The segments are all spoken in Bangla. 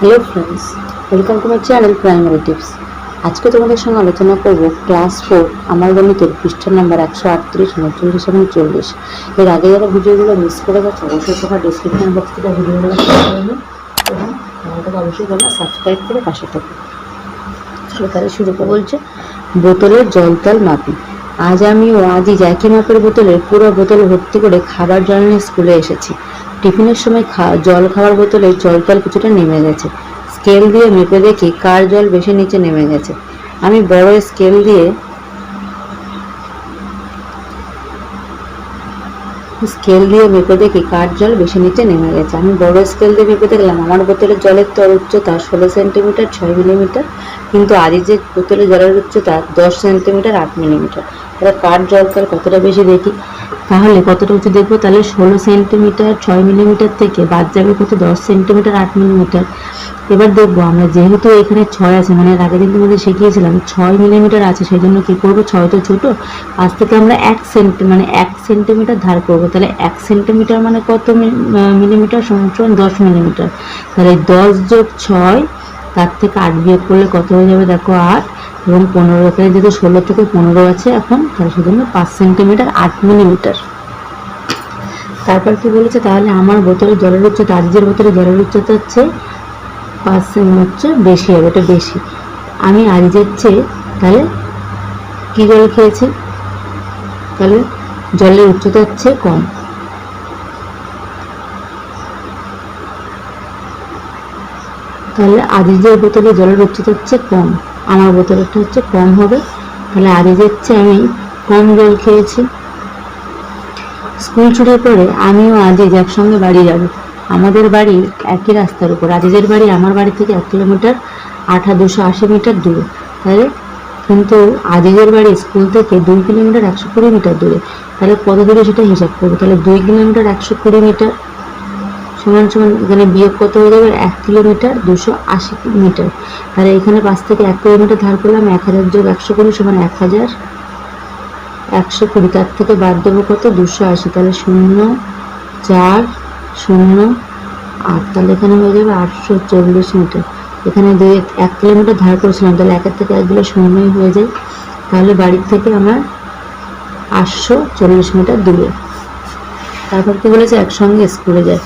Hello friends welcome to my channel primary tips আজকে তোমাদের সঙ্গে আলোচনা করব ক্লাস ফোর আমার গণিতের পৃষ্ঠা নাম্বার একশো আটত্রিশ উনচল্লিশ এবং চল্লিশ। এর আগে যারা ভিডিওগুলো মিস করে গেছে, অবশ্যই তোমার ডিসক্রিপশন বক্স থেকে ভিডিওগুলো এবং চ্যানেলটাকে অবশ্যই তোমরা সাবস্ক্রাইব করে পাশে থাকো। চলো তাহলে শুরু করে। বলছে, বোতলের জলতল মাপি। আজ আমি ও আজই একই মাপের বোতলে পুরো বোতল ভর্তি করে খাবার জল স্কুলে এসেছি। টিফিনের সময় জল খাওয়ার বোতলে জলতল কিছুটা নেমে গেছে। স্কেল দিয়ে মেপে দেখি কার জল বেশি নিচে নেমে গেছে। আমি বড় স্কেল দিয়ে স্কেল দিয়ে মেপে দেখি কার জল বেশি নিচে নেমে গেছে। আমি বড় স্কেল দিয়ে মেপে দেখলাম, আমার বোতলের জলের তর উচ্চতা ষোলো সেন্টিমিটার, ছয় মিলিমিটার, কিন্তু আজিজের বোতলে জলের উচ্চতা দশ সেন্টিমিটার, আট মিলিমিটার। তাহলে কার জল তল কতটা বেশি দেখি? তাহলে কতটা উঁচু দেখব? তাহলে ষোলো সেন্টিমিটার, ছয় মিলিমিটার থেকে বাদ যাবে কত? দশ সেন্টিমিটার, আট মিলিমিটার। এবার দেখব, আমরা যেহেতু এখানে ছয় আছে মানে এর আগের দিন তোমাদের শিখিয়েছিলাম, ছয় মিলিমিটার আছে সেই জন্য কী করব? ছয় তো ছোটো। আজ থেকে আমরা এক সেন্টি মানে এক সেন্টিমিটার ধার করব। তাহলে এক সেন্টিমিটার মানে কত মিলিমিটার? সমান দশ মিলিমিটার। তাহলে দশ যোগ ছয়, তার থেকে আট বিয়োগ করলে কত হয়ে যাবে? দেখো আট। এবং পনেরো এখানে যেহেতু ষোলো থেকে পনেরো আছে এখন, তাহলে সেজন্য পাঁচ সেন্টিমিটার আট মিলিমিটার তারপর কি বলেছে? তাহলে আমার বোতলে জলের উচ্চতা, আজিজের বোতলে জলের উচ্চতা হচ্ছে পাঁচ হচ্ছে বেশি হবে, এটা বেশি। আমি আজকের চেয়ে তাহলে কী জল খেয়েছি? তাহলে জলের উচ্চতা হচ্ছে কম। তাহলে আজিজের বোতলে জলের উচ্চতা হচ্ছে কম। আমার বোতলেরটা হচ্ছে কম হবে। তাহলে আজিজের চেয়ে আমি কম জল খেয়েছি। স্কুল ছুটির পরে আমিও আজিজ একসঙ্গে বাড়ি যাব। আমাদের বাড়ি একই রাস্তার উপর। আজিজের বাড়ি আমার বাড়ি থেকে এক কিলোমিটার, আঠা দুশো আশি মিটার দূরে। তাহলে কিন্তু আজিজের বাড়ি স্কুল থেকে দুই কিলোমিটার একশো কুড়ি মিটার দূরে। তাহলে কত দূরে সেটা হিসাব করব? তাহলে দুই কিলোমিটার একশো কুড়ি মিটার সমান সমান এখানে বিয়োগ কত হয়ে যাবে এক কিলোমিটার দুশো আশি মিটার। তাহলে এখানে পাঁচ থেকে এক কিলোমিটার ধার করলাম, এক হাজার যোগ একশো কুড়ি সমান এক হাজার একশো কুড়ি। তার থেকে বাদ দেবো কত? দুশো আশি। তাহলে শূন্য, চার, শূন্য, আট। তাহলে এখানে হয়ে যাবে আটশো চল্লিশ মিটার। এখানে দুই এক কিলোমিটার ধার করেছিলাম, তাহলে একের থেকে এক দিলে শূন্যই হয়ে যায়। তাহলে বাড়ির থেকে আমার আটশো চল্লিশ মিটার দূরে। তারপর কি বলেছে? একসঙ্গে স্কুলে যায়।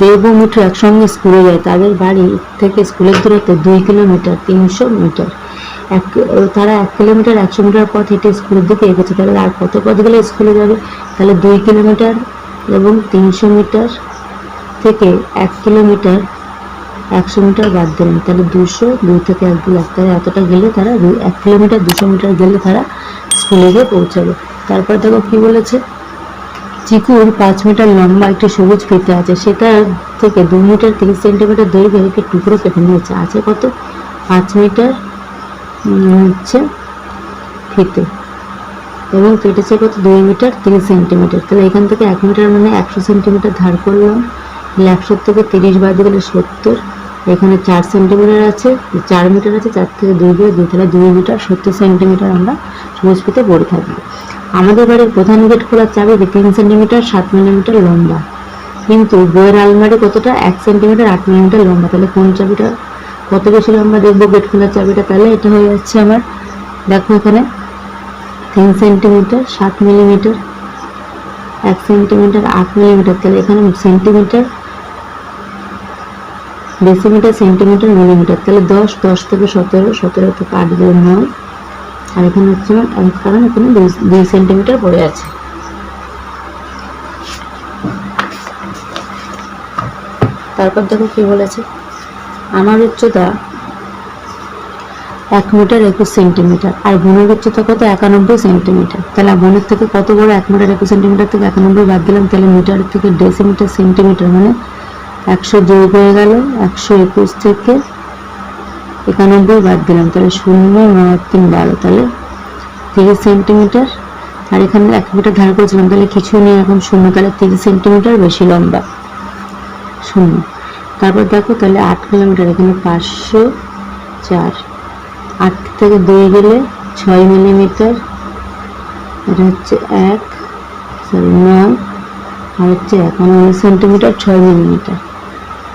দেব মিঠু একসঙ্গে স্কুলে যায়। তাদের বাড়ি থেকে স্কুলের দূরত্ব দুই কিলোমিটার, তিনশো মিটার। এক, তারা এক কিলোমিটার, একশো মিটার পথ হেঁটে স্কুলের দিকে এগোচ্ছে। তাহলে আর কত পথ গেলে স্কুলে যাবে? তাহলে দুই কিলোমিটার এবং তিনশো মিটার থেকে এক কিলোমিটার, একশো মিটার বাদ দিলাম। তাহলে দুশো দুই থেকে এক দিলাম তাহলে এতটা গেলে তারা দুই, এক কিলোমিটার, দুশো মিটার গেলে তারা স্কুলে গিয়ে পৌঁছাবে। তারপর দেখো কী বলেছে? চিকুর পাঁচ মিটার লম্বা একটি সবুজ ফিতে আছে। সেটা থেকে দু মিটার তিরিশ সেন্টিমিটার দৈর্ঘ্যের একটি টুকরো কেটে নিয়েছে আছে কত? পাঁচ মিটার হচ্ছে ফিতে। এবং কেটেছে কত? দুই মিটার তিরিশ সেন্টিমিটার। তাহলে এখান থেকে এক মিটার মানে একশো সেন্টিমিটার ধার করলাম। একশো থেকে তিরিশ বাদ গেলে সত্তর। এখানে চার সেন্টিমিটার আছে। চার মিটার আছে, চার থেকে দুই দিয়ে দুই। তাহলে দুই মিটার সত্তর সেন্টিমিটার আমরা সবুজ ফিতে পড়ে থাকব। আমাদের বাড়ির প্রধান গেট খোলার চাবিতে তিন সেন্টিমিটার, সাত মিলিমিটার লম্বা। কিন্তু বইয়ের আলমারি কতটা? এক সেন্টিমিটার, আট মিলিমিটার লম্বা। তাহলে কোন চাবিটা কত বেশি লম্বা দেখব গেট খোলার চাবিটা। তাহলে এটা হয়ে যাচ্ছে আমার, দেখো এখানে, তিন সেন্টিমিটার, সাত মিলিমিটার, এক সেন্টিমিটার, আট মিলিমিটার। তাহলে এখানে সেন্টিমিটার, ডেসিমিটার, সেন্টিমিটার, মিলিমিটার। তাহলে দশ দশ থেকে সতেরো সতেরো থেকে আট গেলে নয়। আর এখানে হচ্ছে এক কারণ এখানে দুই- দুই সেন্টিমিটার পড়ে আছে। তারপর দেখো কি বলেছে? আমার উচ্চতা এক মিটার একুশ সেন্টিমিটার আর বোনের উচ্চতা কত? একানব্বই সেন্টিমিটার তাহলে বোনের থেকে কত বড় এক মিটার একুশ সেন্টিমিটার থেকে একানব্বই বাদ দিলাম, তাহলে মিটার থেকে ডেসিমিটার সেন্টিমিটার মানে একশো যোগ হয়ে গেল, একশো একুশ থেকে একানব্বই বাদ দিলাম, তাহলে শূন্য নয়, তিন, বারো, তাহলে তিরিশ সেন্টিমিটার আর এখানে এক মিটার ধার করেছিলাম, তাহলে কিছু নেই, এখন শূন্য, তাহলে তিরিশ সেন্টিমিটার বেশি লম্বা। শূন্য। তারপর দেখো, তাহলে আট কিলোমিটার এখানে পাঁচশো চার। আট থেকে দুই গেলে ছয় মিলিমিটার এটা হচ্ছে এক সরি নয়। আর হচ্ছে এক মানে উনিশ সেন্টিমিটার ছয় মিলিমিটার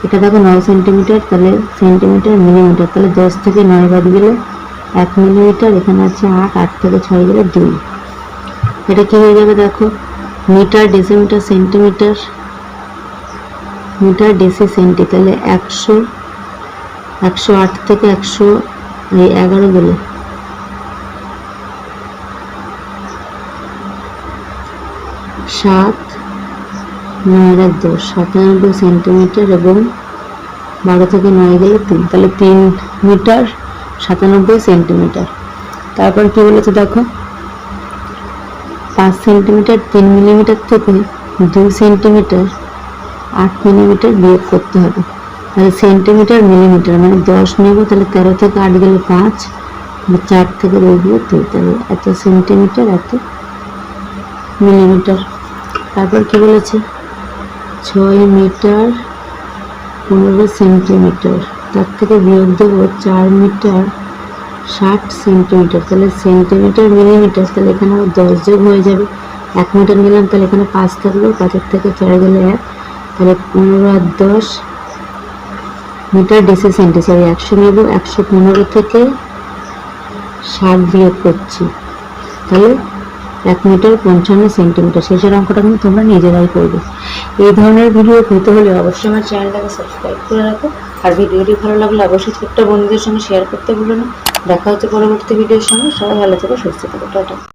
এটা দেখো নয় সেন্টিমিটার তাহলে সেন্টিমিটার মিলিমিটার তাহলে দশ থেকে নয় বাদ গেলে এক মিলিমিটার এখানে আছে আট আট থেকে ছয় গেলে দুই। এটা কি হয়ে যাবে দেখো? Metre decimetre centimetre metre deci centi তাহলে একশো একশো আট থেকে একশো এই এগারো গেলে। সাত নয় এক দশ, সাতানব্বই সেন্টিমিটার এবং বারো থেকে নয় গেলে তিন, তাহলে তিন মিটার সাতানব্বই সেন্টিমিটার। তারপর কি বলেছে দেখো? পাঁচ সেন্টিমিটার, তিন মিলিমিটার থেকে দুই সেন্টিমিটার, আট মিলিমিটার বিয়োগ করতে হবে। তাহলে সেন্টিমিটার, মিলিমিটার মানে দশ নেব, তাহলে তেরো থেকে আট গেলে পাঁচ চার থেকে দুই গেলে দুই তাহলে এত সেন্টিমিটার, এত মিলিমিটার। তারপর কি বলেছে? ছয় মিটার, পনেরো সেন্টিমিটার। তার থেকে বিয়োগ দেবো চার মিটার, ষাট সেন্টিমিটার। তাহলে সেন্টিমিটার, মিলিমিটার, তাহলে এখানে দশ যোগ হয়ে যাবে। এক মিটার নিলাম, তাহলে এখানে পাঁচ থাকল, পাঁচের থেকে চার গেলে এক। তাহলে পনেরো আর দশ মিটার ডিসি সেন্টি সরি একশো নেব, একশো পনেরো থেকে ষাট বিয়োগ করছি। তাহলে এক মিটার পঞ্চান্ন সেন্টিমিটার, শেষের অঙ্কটা কিন্তু তোমরা নিজেরাই করবে। এই ধরনের ভিডিও পেতে হলে অবশ্যই আমার চ্যানেলটাকে সাবস্ক্রাইব করে রাখো। আর ভিডিওটি ভালো লাগলে অবশ্যই ছোট্ট বন্ধুদের সঙ্গে শেয়ার করতে ভুলো না। দেখা হচ্ছে পরবর্তী ভিডিওর সঙ্গে। সবাই ভালো থেকো, সুস্থ থেকো, টাটা।